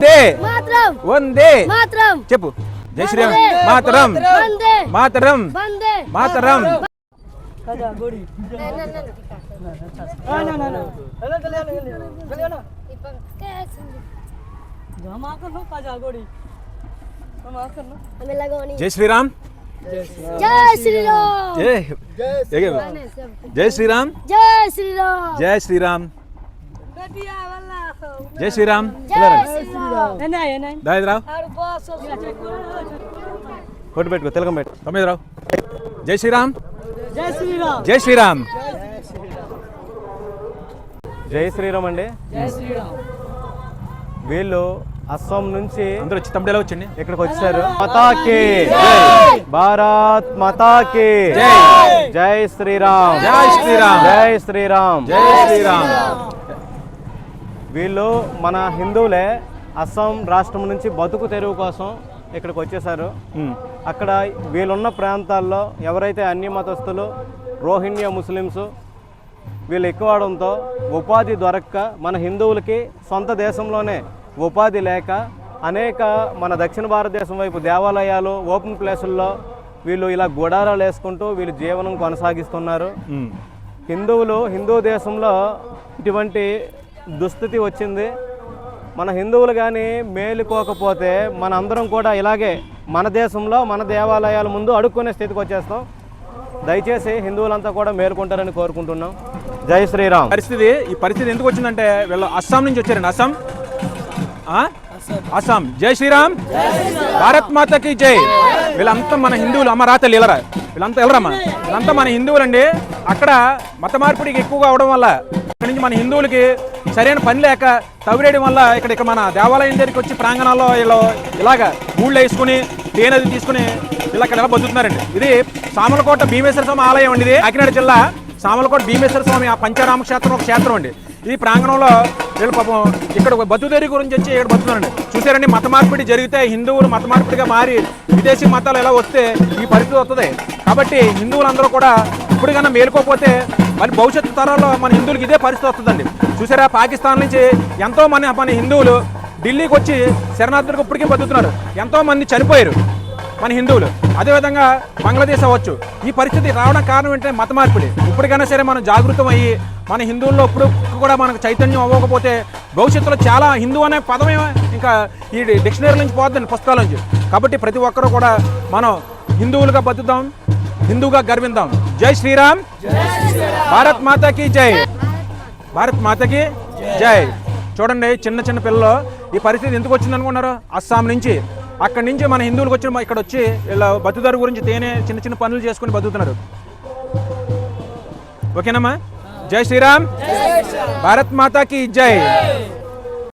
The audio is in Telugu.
వందే మాత్రం వందే మాత్రం చెప్పు. జై శ్రీరామ్ వందే. మాతరం వందే మాతరం వందే మాతరం మెల్లగోని జై శ్రీరామ్ జై శ్రీరామ్ జై జై- జై శ్రీరామ్ జై శ్రీరామ్ జై శ్రీరామ్ జై శ్రీరామ్ దాయిరావు కొట్టు పెట్టుకో తిలకం పెట్టు తొమ్మిది రావు జై శ్రీరామ్ జై శ్రీరామ్ జై శ్రీరామ్ అండి వీళ్ళు అస్సాం నుంచి అందరూ వచ్చి తమ్ముడు ఎలా వచ్చండి ఇక్కడికి వచ్చారు మతాకి భారత్ మతాకి జై. జై శ్రీరామ్ జై శ్రీరామ్ జై శ్రీరామ్ జై శ్రీరామ్ వీళ్ళు మన హిందువులే అస్సాం రాష్ట్రం నుంచి బతుకు తెరువు కోసం ఇక్కడికి వచ్చేసారు. అక్కడ వీళ్ళున్న ప్రాంతాల్లో ఎవరైతే అన్య మతస్థులు రోహింగ్యా ముస్లిమ్స్ వీళ్ళు ఎక్కువ అవడంతో ఉపాధి దొరక్క మన హిందువులకి సొంత దేశంలోనే ఉపాధి లేక అనేక మన దక్షిణ భారతదేశం వైపు దేవాలయాలు ఓపెన్ ప్లేసుల్లో వీళ్ళు ఇలా గుడారాలు వేసుకుంటూ వీళ్ళు జీవనం కొనసాగిస్తున్నారు. హిందువులు హిందూ దేశంలో ఇటువంటి దుస్థితి వచ్చింది. మన హిందువులు కానీ మేలుకోకపోతే మన అందరం కూడా ఇలాగే మన దేశంలో మన దేవాలయాల ముందు అడుక్కునే స్థితికి వచ్చేస్తాం. దయచేసి హిందువులంతా కూడా మేలుకుంటారని కోరుకుంటున్నాం. జై శ్రీరామ్. పరిస్థితి ఈ పరిస్థితి ఎందుకు వచ్చిందంటే వీళ్ళు అస్సాం నుంచి వచ్చారండి. అస్సాం? అస్సాం. జై శ్రీరామ్. భారత్ మాతకి జై. వీళ్ళంతా మన హిందువులు అమ్మ రాతలు ఇలరా? వీళ్ళంతా వెళ్ళరమ్మా వీళ్ళంతా మన హిందువులండి. అక్కడ మత మార్పిడికి ఎక్కువగా అవడం వల్ల అక్కడి నుంచి మన హిందువులకి సరైన పని లేక తవిరేయడం వల్ల ఇక్కడ ఇక్కడ మన దేవాలయం దగ్గరికి వచ్చి ప్రాంగణాల్లో వీళ్ళు ఇలాగ గూళ్ళు వేసుకుని తేనెది తీసుకుని ఇలా ఇక్కడ ఇలా బతుకుతున్నారండి? ఇది సామలకోట భీమేశ్వర స్వామి ఆలయం అండి ఇది. కాకినాడ జిల్లా సామలకోట భీమేశ్వర స్వామి ఆ పంచారామ క్షేత్రం ఒక క్షేత్రం అండి. ఈ ప్రాంగణంలో వీళ్ళు పాపం ఇక్కడ బతుదేరి గురించి వచ్చి ఇక్కడ బతుకున్నారండి చూసారండి మత మార్పిడి జరిగితే హిందువులు మత మార్పిడిగా మారి విదేశీ మతాలు ఎలా వస్తే ఈ పరిస్థితి వస్తుంది. కాబట్టి హిందువులందరూ కూడా ఇప్పుడు కన్నా మేలుకోకపోతే మరి భవిష్యత్తు తరాల్లో మన హిందువులకి ఇదే పరిస్థితి వస్తుందండి. చూసారా పాకిస్తాన్ నుంచి ఎంతో మంది మన హిందువులు ఢిల్లీకి వచ్చి శరణార్థులకు ఇప్పటికీ బతుకుతున్నారు. ఎంతో మంది చనిపోయారు మన హిందువులు. అదేవిధంగా బంగ్లాదేశ్ అవ్వచ్చు. ఈ పరిస్థితి రావడం కారణం ఏంటంటే మత మార్పులే. ఇప్పటికైనా సరే మనం జాగృతం అయ్యి మన హిందువుల్లో ఇప్పుడు కూడా మనకు చైతన్యం అవ్వకపోతే భవిష్యత్తులో చాలా హిందూ అనే పదమే ఇంకా ఈ డిక్షనరీ నుంచి పోతుందండి పుస్తకాల నుంచి. కాబట్టి ప్రతి ఒక్కరూ కూడా మనం హిందువులుగా బతుకుదాం. హిందూగా గర్విందాం. జై శ్రీరామ్. భారత్ మాతకి జై. భారత్ మాతకి జై. చూడండి చిన్న చిన్న పిల్లలు ఈ పరిస్థితి ఎందుకు వచ్చింది అనుకున్నారు అస్సాం నుంచి. అక్కడి నుంచి మన హిందువులకు వచ్చిన ఇక్కడ వచ్చి ఇలా బతుదారు గురించి తేనె చిన్న చిన్న పనులు చేసుకుని బతుకుతున్నారు. ఓకేనమ్మా? జై శ్రీరామ్. భారత్ మాతాకి జై.